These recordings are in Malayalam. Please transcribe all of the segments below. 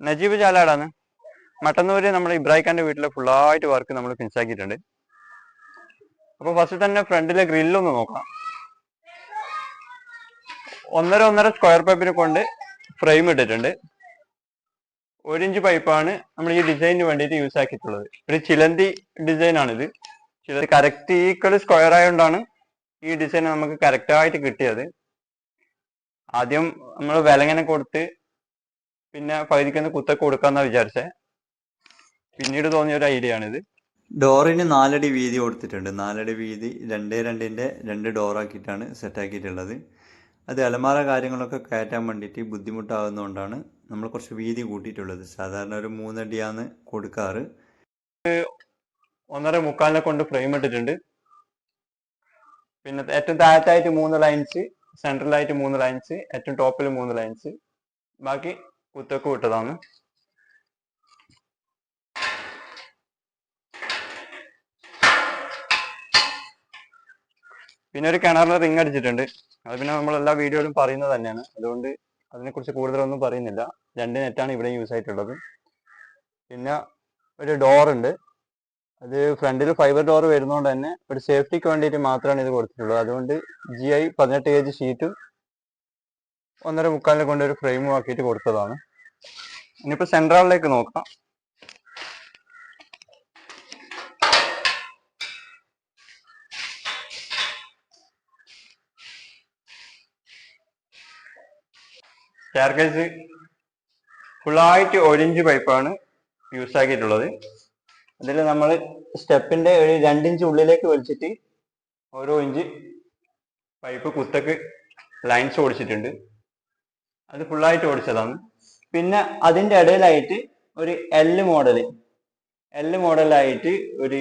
നജീബ് ചാലാടാണ്. മട്ടന്നൂര് നമ്മുടെ ഇബ്രാഹിഖാന്റെ വീട്ടിലെ ഫുള്ളായിട്ട് വർക്ക് നമ്മൾ ഫിനിഷ് ആക്കിയിട്ടുണ്ട്. അപ്പൊ ഫസ്റ്റ് തന്നെ ഫ്രണ്ടിലെ ഗ്രില്ലൊന്ന് നോക്കാം. ഒന്നര ഒന്നര സ്ക്വയർ പൈപ്പിനെ കൊണ്ട് ഫ്രെയിം ഇട്ടിട്ടുണ്ട്. ഒരു ഇഞ്ച് പൈപ്പാണ് നമ്മൾ ഈ ഡിസൈനിന് വേണ്ടിയിട്ട് യൂസ് ആക്കിയിട്ടുള്ളത്. ഒരു ചിലന്തി ഡിസൈൻ ആണിത്. ചിലത് കറക്റ്റ് ഈക്വൽ സ്ക്വയർ ആയതുകൊണ്ടാണ് ഈ ഡിസൈൻ നമുക്ക് കറക്റ്റ് ആയിട്ട് കിട്ടിയത്. ആദ്യം നമ്മൾ വിലങ്ങനെ കൊടുത്ത് പിന്നെ പകുതിക്കൊന്ന് കുത്തൊക്കെ കൊടുക്കാന്നാ വിചാരിച്ചേ. പിന്നീട് തോന്നിയ ഒരു ഐഡിയ ആണിത് ഡോറിന് നാലടി വീതി കൊടുത്തിട്ടുണ്ട്. നാലടി വീതി രണ്ടേ രണ്ടിന്റെ രണ്ട് ഡോറാക്കിയിട്ടാണ് സെറ്റാക്കിയിട്ടുള്ളത്. അത് അലമാര കാര്യങ്ങളൊക്കെ കയറ്റാൻ വേണ്ടിയിട്ട് ബുദ്ധിമുട്ടാകുന്നതുകൊണ്ടാണ് നമ്മൾ കുറച്ച് വീതി കൂട്ടിയിട്ടുള്ളത്. സാധാരണ ഒരു മൂന്നടിയാണ് കൊടുക്കാറ്. ഒന്നര മുക്കാലിനെ കൊണ്ട് ഫ്രെയിം ഇട്ടിട്ടുണ്ട്. പിന്നെ ഏറ്റവും താഴത്തായിട്ട് മൂന്ന് ലൈൻസ് സെൻട്രലായിട്ട് മൂന്ന് ലൈൻസ് ഏറ്റവും ടോപ്പിൽ മൂന്ന് ലൈൻസ് ബാക്കി കുത്തൊക്കെ വിട്ടതാണ്. പിന്നെ ഒരു കിണറിന് റിങ് അടിച്ചിട്ടുണ്ട്. അത് പിന്നെ നമ്മൾ എല്ലാ വീഡിയോയിലും പറയുന്നത് തന്നെയാണ്. അതുകൊണ്ട് അതിനെക്കുറിച്ച് കൂടുതലൊന്നും പറയുന്നില്ല. രണ്ട് നെറ്റാണ് ഇവിടെ യൂസ് ആയിട്ടുള്ളത്. പിന്നെ ഒരു ഡോർ ഉണ്ട്. അത് ഫ്രണ്ടിൽ ഫൈബർ ഡോർ വരുന്നതുകൊണ്ട് തന്നെ ഒരു സേഫ്റ്റിക്ക് വേണ്ടിയിട്ട് മാത്രമാണ് ഇത് കൊടുത്തിട്ടുള്ളത്. അതുകൊണ്ട് ജി ഐ പതിനെട്ട് കെ ജി ഷീറ്റും ഒന്നര മുക്കാലിനെ കൊണ്ട് ഒരു ഫ്രെയിമും ആക്കിയിട്ട് കൊടുത്തതാണ്. ഇനിയിപ്പോൾ സെൻട്രലിലേക്ക് നോക്കാം. സ്റ്റെയർകേസ് ഫുള്ളായിട്ട് ഒരിഞ്ച് പൈപ്പാണ് യൂസ് ആക്കിയിട്ടുള്ളത്. അതിൽ നമ്മൾ സ്റ്റെപ്പിന്റെ ഒരു രണ്ടിഞ്ച് ഉള്ളിലേക്ക് വലിച്ചിട്ട് ഓരോ ഇഞ്ച് പൈപ്പ് കുത്തക്ക് ലൈൻസ് ഓടിച്ചിട്ടുണ്ട്. അത് ഫുള്ളായിട്ട് ഓടിച്ചതാണ്. പിന്നെ അതിന്റെ ഇടയിലായിട്ട് ഒരു എൽ മോഡൽ എൽ മോഡലായിട്ട് ഒരു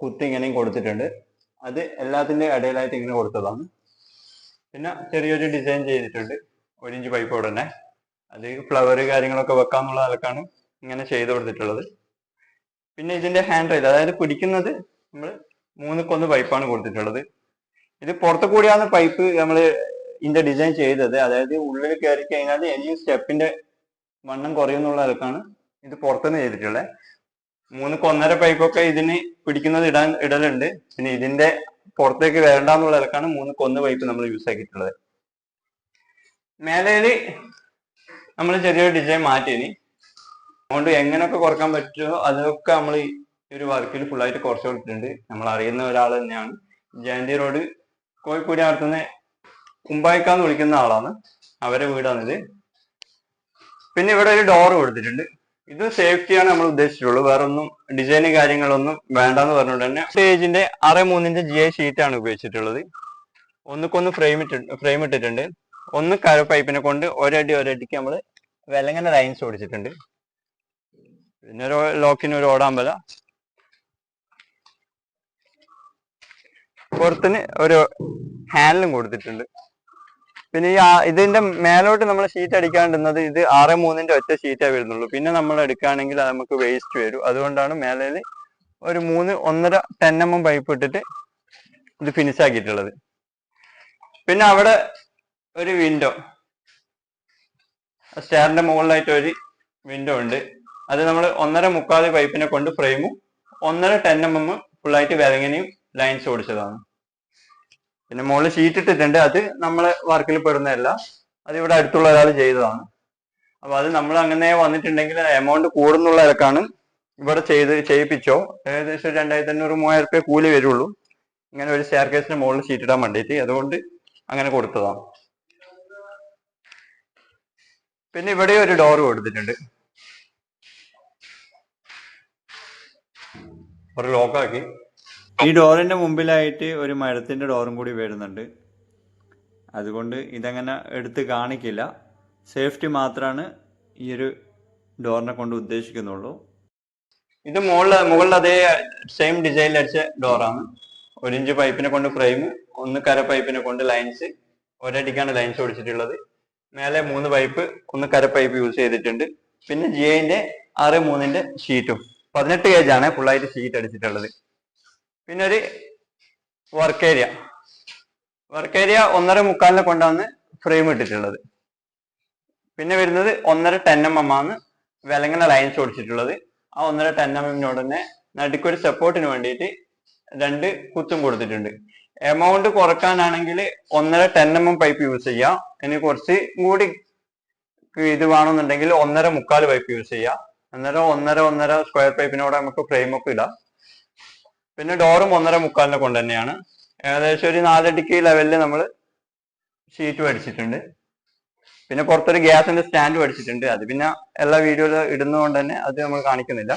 കുത്തി ഇങ്ങനെയും കൊടുത്തിട്ടുണ്ട്. അത് എല്ലാത്തിന്റെ ഇടയിലായിട്ട് ഇങ്ങനെ കൊടുത്തതാണ്. പിന്നെ ചെറിയൊരു ഡിസൈൻ ചെയ്തിട്ടുണ്ട്. ഒരു ഇഞ്ച് പൈപ്പ് ഉടനെ അത് ഫ്ലവർ കാര്യങ്ങളൊക്കെ വെക്കാന്നുള്ള നിലക്കാണ് ഇങ്ങനെ ചെയ്ത് കൊടുത്തിട്ടുള്ളത്. പിന്നെ ഇതിന്റെ ഹാൻഡ് റൈൽ അതായത് പിടിക്കുന്നത് നമ്മൾ മൂന്ന് കൊന്ന് പൈപ്പാണ് കൊടുത്തിട്ടുള്ളത്. ഇത് പുറത്തു കൂടിയാണ് പൈപ്പ് നമ്മൾ ഇതിന്റെ ഡിസൈൻ ചെയ്തത്. അതായത് ഉള്ളിൽ കയറി കഴിഞ്ഞാൽ ഇനിയും സ്റ്റെപ്പിന്റെ വണ്ണം കുറയുന്നുള്ള ഇത് പുറത്തുനിന്ന് ചെയ്തിട്ടുള്ളത് മൂന്ന് കൊന്നര പൈപ്പൊക്കെ ഇതിന് പിടിക്കുന്നത് ഇടാൻ ഇടലുണ്ട്. പിന്നെ ഇതിന്റെ പുറത്തേക്ക് വരണ്ടെന്നുള്ള മൂന്ന് കൊന്ന് പൈപ്പ് നമ്മൾ യൂസ് ആക്കിയിട്ടുള്ളത്. മേലയിൽ നമ്മൾ ചെറിയൊരു ഡിസൈൻ മാറ്റിയിനി. അതുകൊണ്ട് എങ്ങനെയൊക്കെ കുറയ്ക്കാൻ പറ്റുമോ അതൊക്കെ നമ്മൾ ഈ ഒരു വർക്കിൽ ഫുള്ളായിട്ട് കുറച്ച് കൊടുത്തിട്ടുണ്ട്. നമ്മൾ അറിയുന്ന ഒരാൾ തന്നെയാണ്. ജയന്തി റോഡ് കോഴിക്കോട് അടുത്തുനിന്ന് കുമ്പായിക്കാന്ന് വിളിക്കുന്ന ആളാണ്. അവരെ വീടാണിത് പിന്നെ ഇവിടെ ഒരു ഡോർ കൊടുത്തിട്ടുണ്ട്. ഇത് സേഫ്റ്റിയാണ് നമ്മൾ ഉദ്ദേശിച്ചിട്ടുള്ളൂ. വേറെ ഒന്നും ഡിസൈന് കാര്യങ്ങളൊന്നും വേണ്ടെന്ന് പറഞ്ഞുകൊണ്ട് തന്നെ സ്റ്റേജിന്റെ അര മൂന്നിന്റെ ജി ഐ ഷീറ്റ് ആണ് ഉപയോഗിച്ചിട്ടുള്ളത്. ഒന്നുക്കൊന്ന് ഫ്രെയിം ഇട്ട് ഫ്രെയിം ഇട്ടിട്ടുണ്ട്. ഒന്ന് കര പൈപ്പിനെ കൊണ്ട് ഒരടി ഒരടിക്ക് നമ്മൾ വിലങ്ങനെ ലൈൻസ് ഓടിച്ചിട്ടുണ്ട്. പിന്നെ ഒരു ലോക്കിന് ഒരു ഓടാമ്പല. പുറത്തിന് ഒരു ഹാൻഡിലും കൊടുത്തിട്ടുണ്ട്. പിന്നെ ഈ ഇതിന്റെ മേലോട്ട് നമ്മൾ ഷീറ്റ് അടിക്കാണ്ടിരുന്നത് ഇത് ആറ് മൂന്നിന്റെ ഒറ്റ ഷീറ്റേ വരുന്നുള്ളൂ. പിന്നെ നമ്മൾ എടുക്കുകയാണെങ്കിൽ അത് നമുക്ക് വേസ്റ്റ് വരും. അതുകൊണ്ടാണ് മേലയിൽ ഒരു മൂന്ന് ഒന്നര ടെൻ എം എം പൈപ്പ് ഇട്ടിട്ട് ഇത് ഫിനിഷ് ആക്കിയിട്ടുള്ളത്. പിന്നെ അവിടെ ഒരു വിൻഡോ സ്റ്റാറിന്റെ മുകളിലായിട്ട് ഒരു വിൻഡോ ഉണ്ട്. അത് നമ്മൾ ഒന്നര മുക്കാൽ പൈപ്പിനെ കൊണ്ട് ഫ്രെയിമും ഒന്നര ടെൻ എം എം ഫുള്ളായിട്ട് വിലങ്ങനെയും ലൈൻസ് ഓടിച്ചതാണ്. പിന്നെ മുകളിൽ ഷീറ്റ് ഇട്ടിട്ടുണ്ട്. അത് നമ്മളെ വർക്കിൽ പെടുന്നതല്ല. അത് ഇവിടെ അടുത്തുള്ള ഒരാൾ ചെയ്തതാണ്. അപ്പൊ അത് നമ്മൾ അങ്ങനെ വന്നിട്ടുണ്ടെങ്കിൽ എമൗണ്ട് കൂടുന്നുള്ള ഇലക്കാണ് ഇവിടെ ചെയ്ത് ചെയ്യിപ്പിച്ചോ. ഏകദേശം രണ്ടായിരത്തി അഞ്ഞൂറ് മൂവായിരം റുപ്യ കൂലി വരുള്ളൂ. ഇങ്ങനെ ഒരു സ്റ്റെയർ കേസിന്റെ മുകളിൽ ഷീറ്റ് ഇടാൻ വേണ്ടിയിട്ട്. അതുകൊണ്ട് അങ്ങനെ കൊടുത്തതാണ്. പിന്നെ ഇവിടെ ഒരു ഡോർ കൊടുത്തിട്ടുണ്ട്. ഒരു ലോക്കാക്കി ഈ ഡോറിന്റെ മുമ്പിലായിട്ട് ഒരു മരത്തിന്റെ ഡോറും കൂടി വരുന്നുണ്ട്. അതുകൊണ്ട് ഇതങ്ങനെ എടുത്ത് കാണിക്കില്ല. സേഫ്റ്റി മാത്രമാണ് ഈ ഒരു ഡോറിനെ കൊണ്ട് ഉദ്ദേശിക്കുന്നുള്ളൂ. ഇത് മുകളിൽ മുകളിൽ അതേ സെയിം ഡിസൈനിൽ അടിച്ച ഡോറാണ്. ഒരു ഇഞ്ച് പൈപ്പിനെ കൊണ്ട് ഫ്രെയിം ഒന്ന് കര പൈപ്പിനെ കൊണ്ട് ലൈൻസ് ഒരടിക്കാണ് ലൈൻസ് ഓടിച്ചിട്ടുള്ളത് മേലെ മൂന്ന് പൈപ്പ് ഒന്ന് കര പൈപ്പ് യൂസ് ചെയ്തിട്ടുണ്ട്. പിന്നെ ജി ഐന്റെ ആറ് മൂന്നിന്റെ ഷീറ്റും പതിനെട്ട് ഗേജ് ആണ് ഫുള്ളായിട്ട് ഷീറ്റ് അടിച്ചിട്ടുള്ളത്. പിന്നെ ഒരു വർക്ക് ഏരിയ വർക്ക് ഏരിയ ഒന്നര മുക്കാലിനെ കൊണ്ടാണ് ഫ്രെയിം ഇട്ടിട്ടുള്ളത്. പിന്നെ വരുന്നത് ഒന്നര ടെൻ എം എം ആണ് വിലങ്ങനെ ലൈൻസ് ഓടിച്ചിട്ടുള്ളത്. ആ ഒന്നര ടെൻ എം എമ്മിനോട് തന്നെ നടുക്കൊരു സപ്പോർട്ടിന് വേണ്ടിയിട്ട് രണ്ട് കുത്തും കൊടുത്തിട്ടുണ്ട്. എമൗണ്ട് കുറക്കാനാണെങ്കിൽ ഒന്നര ten M M pipe use ചെയ്യാം. ഇനി കുറച്ച് കൂടി ഇത് വേണമെന്നുണ്ടെങ്കിൽ ഒന്നര മുക്കാൽ പൈപ്പ് യൂസ് ചെയ്യാം. അന്നേരം ഒന്നര ഒന്നര സ്ക്വയർ പൈപ്പിനോട് നമുക്ക് ഫ്രെയിം ഒക്കെ ഇടാം. പിന്നെ ഡോറും ഒന്നര മുക്കാലിനെ കൊണ്ട് തന്നെയാണ്. ഏകദേശം ഒരു നാലടിക്ക് ലെവലിൽ നമ്മൾ ഷീറ്റ് മേടിച്ചിട്ടുണ്ട്. പിന്നെ പുറത്തൊരു ഗ്യാസിന്റെ സ്റ്റാൻഡ് മേടിച്ചിട്ടുണ്ട്. അത് പിന്നെ എല്ലാ വീഡിയോയിലും ഇടുന്നതുകൊണ്ട് തന്നെ അത് നമ്മൾ കാണിക്കുന്നില്ല.